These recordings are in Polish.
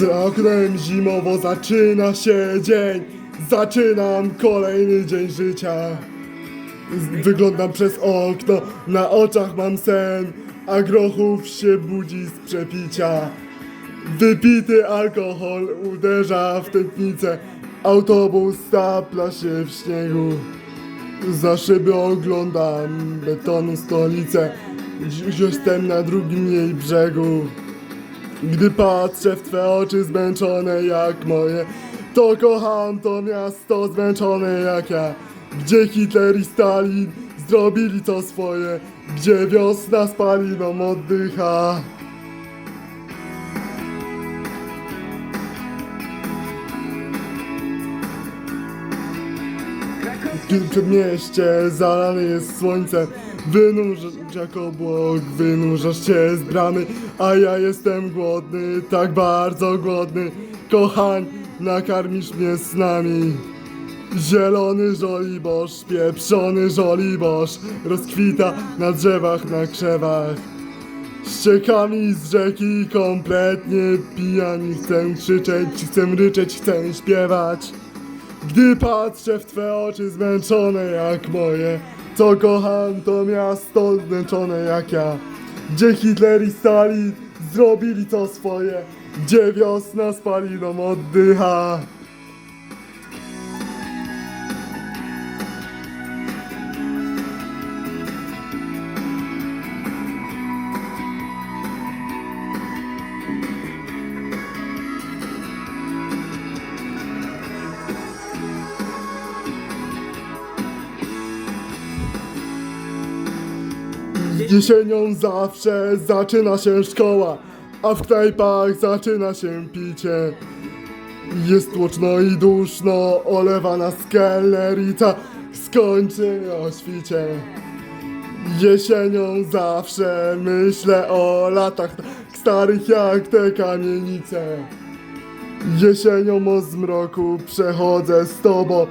Z oknem zimowo zaczyna się dzień. Zaczynam kolejny dzień życia. Wyglądam przez okno, na oczach mam sen A grochów się budzi z przepicia. Wypity alkohol uderza w tętnicę Autobus stapla się w śniegu. Za szyby oglądam betonu stolicę Dziś jestem na drugim jej brzegu gdy patrzę w twe oczy zmęczone jak moje To kocham to miasto zmęczone jak ja. Gdzie Hitler i Stalin zrobili to swoje Gdzie wiosna spaliną oddycha. Kiedy przedmieście zalane jest słońcem Wynurzasz jak obłok, wynurzasz się z bramy A ja jestem głodny, tak bardzo głodny. Kochań, nakarmisz mnie snami. Zielony żoliborz, pieprzony żoliborz Rozkwita na drzewach, na krzewach. Ściekami z rzeki kompletnie pijani Chcę krzyczeć, chcę ryczeć, chcę śpiewać gdy patrzę w twe oczy zmęczone jak moje To kocham to miasto zmęczone jak ja. Gdzie Hitler i Stalin zrobili to swoje Gdzie wiosna spaliną oddycha Jesienią zawsze zaczyna się szkoła A w knajpach zaczyna się picie. Jest tłoczno i duszno Olewa nas kelnerita Skończymy o świcie. Jesienią zawsze myślę o latach starych jak te kamienice. Jesienią o zmroku przechodzę z tobą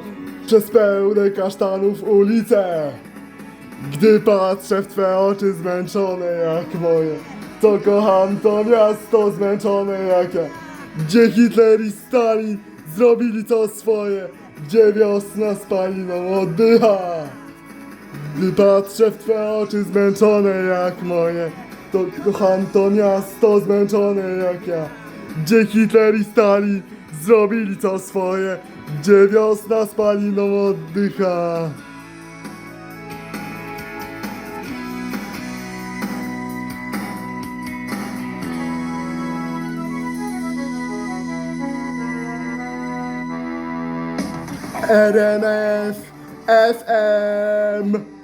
Przez pełne kasztanów ulice gdy patrzę w twe oczy zmęczone jak moje To kocham to miasto zmęczone jak ja. Gdzie Hitler i Stalin zrobili to swoje Gdzie wiosna spaliną oddycha. Gdy patrzę w twe oczy zmęczone jak moje To kocham to miasto zmęczone jak ja. Gdzie Hitler i Stalin zrobili to swoje Gdzie wiosna spaliną oddycha RMF FM